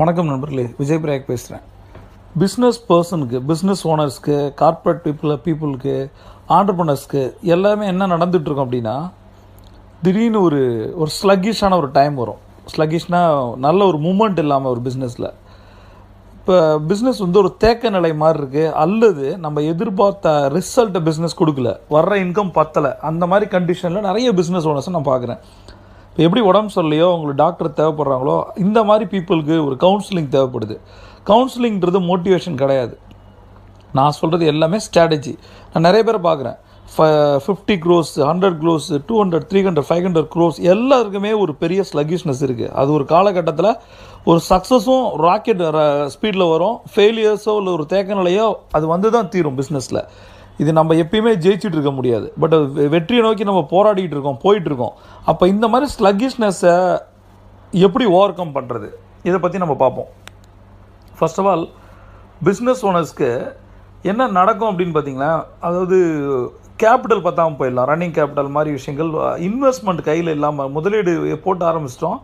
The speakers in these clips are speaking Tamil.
வணக்கம் நண்பர்களே விஜய் பிரயாக் பேசுகிறேன் பிஸ்னஸ் பர்சனுக்கு பிஸ்னஸ் ஓனர்ஸ்க்கு கார்ப்பரேட் பீப்புள் பீப்புளுக்கு ஆண்டர்பனர்ஸ்க்கு எல்லாமே என்ன நடந்துகிட்ருக்கோம் அப்படின்னா திடீர்னு ஒரு ஒரு ஸ்லக்கிஷான ஒரு டைம் வரும். ஸ்லக்கிஷ்னால் நல்ல ஒரு மூமெண்ட் இல்லாமல் ஒரு பிஸ்னஸில் இப்போ பிஸ்னஸ் வந்து ஒரு தேக்க நிலை மாதிரி இருக்குது அல்லது நம்ம எதிர்பார்த்த ரிசல்ட்டை பிஸ்னஸ் கொடுக்கல. வர்ற இன்கம் பத்தலை. அந்த மாதிரி கண்டிஷனில் நிறைய பிஸ்னஸ் ஓனர்ஸை நான் பார்க்குறேன். இப்போ எப்படி உடம்பு சரியில்லையோ உங்களுக்கு டாக்டர் தேவைப்படுறாங்களோ இந்த மாதிரி பீப்புளுக்கு ஒரு கவுன்சிலிங் தேவைப்படுது. கவுன்சிலிங்கிறது மோட்டிவேஷன் கிடையாது. நான் சொல்கிறது எல்லாமே ஸ்ட்ராட்டஜி நான் நிறைய பேர் பார்க்குறேன். Fifty crores hundred crores two hundred three hundred five hundred crores எல்லாருக்குமே ஒரு பெரிய ஸ்லகிஷ்னஸ் இருக்குது அது ஒரு காலகட்டத்தில் ஒரு சக்ஸஸும் ராக்கெட் ஸ்பீடில் வரும். ஃபெயிலியர்ஸோ இல்லை ஒரு தேக்க நிலையோ அது வந்து தான் தீரும் பிஸ்னஸில் இது நம்ம எப்பயுமே ஜெயிச்சுட்டு இருக்க முடியாது பட் வெற்றியை நோக்கி நம்ம போராடிட்டு இருக்கோம் போயிட்டு இருக்கோம் அப்போ இந்த மாதிரி ஸ்லக்கிஷ்னஸை எப்படி ஓவர் கம் பண்ணுறது இதை பற்றி நம்ம பார்ப்போம். ஃபர்ஸ்ட் ஆஃப் ஆல் பிஸ்னஸ் ஓனர்ஸ்க்கு என்ன நடக்கும் அப்படின்னு பார்த்தீங்கன்னா அதாவது கேபிட்டல் பத்தாமல் போயிடலாம். ரன்னிங் கேபிட்டல் மாதிரி விஷயங்கள் இன்வெஸ்ட்மெண்ட் கையில் இல்லாமல் முதலீடு போட்டு ஆரம்பிச்சிட்டோம்.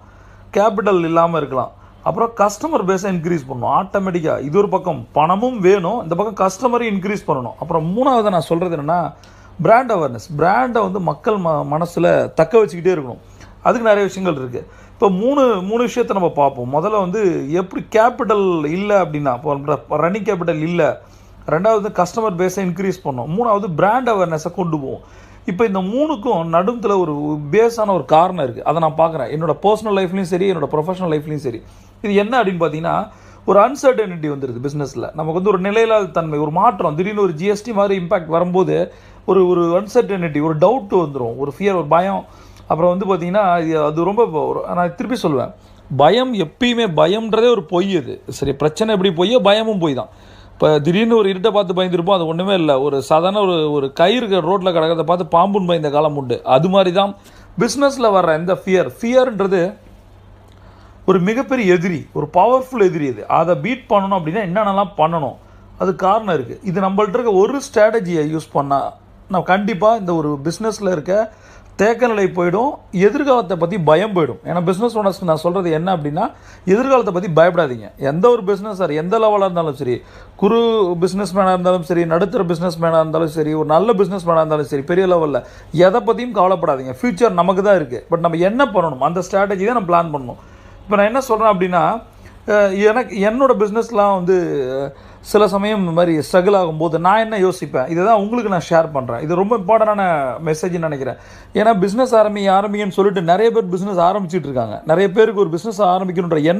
கேபிட்டல் இல்லாமல் இருக்கலாம். அப்புறம் கஸ்டமர் பேஸை இன்க்ரீஸ் பண்ணணும். ஆட்டோமேட்டிக்காக இது ஒரு பக்கம் பணமும் வேணும். இந்த பக்கம் கஸ்டமரையும் இன்க்ரீஸ் பண்ணணும். அப்புறம் மூணாவது நான் சொல்கிறது என்னென்னா பிராண்ட் அவேர்னஸ் பிராண்டை வந்து மக்கள் ம மனசில் தக்க வச்சுக்கிட்டே இருக்கணும். அதுக்கு நிறைய விஷயங்கள் இருக்குது இப்போ மூணு மூணு விஷயத்தை நம்ம பார்ப்போம். முதல்ல வந்து எப்படி கேபிட்டல் இல்லை அப்படின்னா இப்போ ரன்னிங் கேபிட்டல் இல்லை. ரெண்டாவது கஸ்டமர் பேஸை இன்க்ரீஸ் பண்ணோம் மூணாவது பிராண்ட் அவேர்னஸை கொண்டு போவோம். இப்போ இந்த மூணுக்கும் நடுவில் ஒரு பேஸான ஒரு காரணம் இருக்குது அதை நான் பார்க்குறேன். என்னோடய பர்சனல் லைஃப்லையும் சரி என்னோட ப்ரொஃபஷனல் லைஃப்லையும் சரி. இது என்ன அப்படின்னு பார்த்தீங்கன்னா ஒரு அன்சர்டனிட்டி வந்துடுது பிஸ்னஸில் நமக்கு வந்து ஒரு நிலையில்லாத தன்மை ஒரு மாற்றம் திடீர்னு ஒரு ஜிஎஸ்டி மாதிரி இம்பாக்ட் வரும்போது ஒரு ஒரு அன்சர்டனிட்டி ஒரு டவுட் வந்துடும் ஒரு ஃபியர் ஒரு பயம். அப்புறம் வந்து பார்த்தீங்கன்னா இது- அது ரொம்ப ஒரு- நான் திருப்பி சொல்லுவேன். பயம் எப்பயுமே பயம்ன்றதே ஒரு பொய் அது. சரி பிரச்சனை எப்படி பொய்யோ பயமும் பொய் தான். இப்போ திடீர்னு ஒரு இருட்டை பார்த்து பயந்துருப்போம் அது ஒன்றுமே இல்லை. ஒரு சாதாரண ஒரு ஒரு கயிறு ரோட்டில் கிடக்கிறத பார்த்து பாம்புன்னு பயந்த காலம் உண்டு. அது மாதிரி தான் பிஸ்னஸில் வர்ற இந்த ஃபியர் ஃபியர்ன்றது ஒரு மிகப்பெரிய எதிரி ஒரு பவர்ஃபுல் எதிரி இது. அதை பீட் பண்ணணும் அப்படின்னா என்னென்னலாம் பண்ணணும்? அது காரணம் இருக்குது இது நம்மள்ட்ட இருக்க ஒரு ஸ்ட்ராட்டஜியை யூஸ் பண்ணால் நான் கண்டிப்பாக இந்த ஒரு பிஸ்னஸில் இருக்க தேக்க நிலை போயிடும் எதிர்காலத்தை பற்றி பயம் போயிடும். ஏன்னா பிஸ்னஸ் ஓனர்ஸ்க்கு நான் சொல்கிறது என்ன அப்படின்னா எதிர்காலத்தை பற்றி பயப்படாதீங்க. எந்த ஒரு பிஸ்னஸ் சார் எந்த லெவலாக இருந்தாலும் சரி குறு பிஸ்னஸ் மேனாக இருந்தாலும் சரி நடுத்தர பிஸ்னஸ் மேனாக இருந்தாலும் சரி ஒரு நல்ல பிஸ்னஸ் மேனாக இருந்தாலும் சரி பெரிய லெவலில் எதை பற்றியும் கவலைப்படாதீங்க. ஃப்யூச்சர் நமக்கு தான் இருக்குது பட் நம்ம என்ன பண்ணணும்? அந்த ஸ்ட்ராட்டஜி தான் நம்ம பிளான் பண்ணணும். இப்போ நான் என்ன சொல்கிறேன் அப்படின்னா எனக்கு என்னோடய பிஸ்னஸ்லாம் வந்து சில சமயம் இந்த மாதிரி ஸ்ட்ரகிள் ஆகும்போது நான் என்ன யோசிப்பேன்? இதை தான் உங்களுக்கு நான் ஷேர் பண்ணுறேன் இது ரொம்ப இம்பார்ட்டண்டான மெசேஜ்னு நினைக்கிறேன். ஏன்னா பிஸ்னஸ் ஆரம்பி ஆரம்பிங்கன்னு சொல்லிட்டு நிறைய பேர் பிஸ்னஸ் ஆரம்பிச்சிட்டு இருக்காங்க. நிறைய பேருக்கு ஒரு பிஸ்னஸ் ஆரம்பிக்கணுன்ற எண்ணம்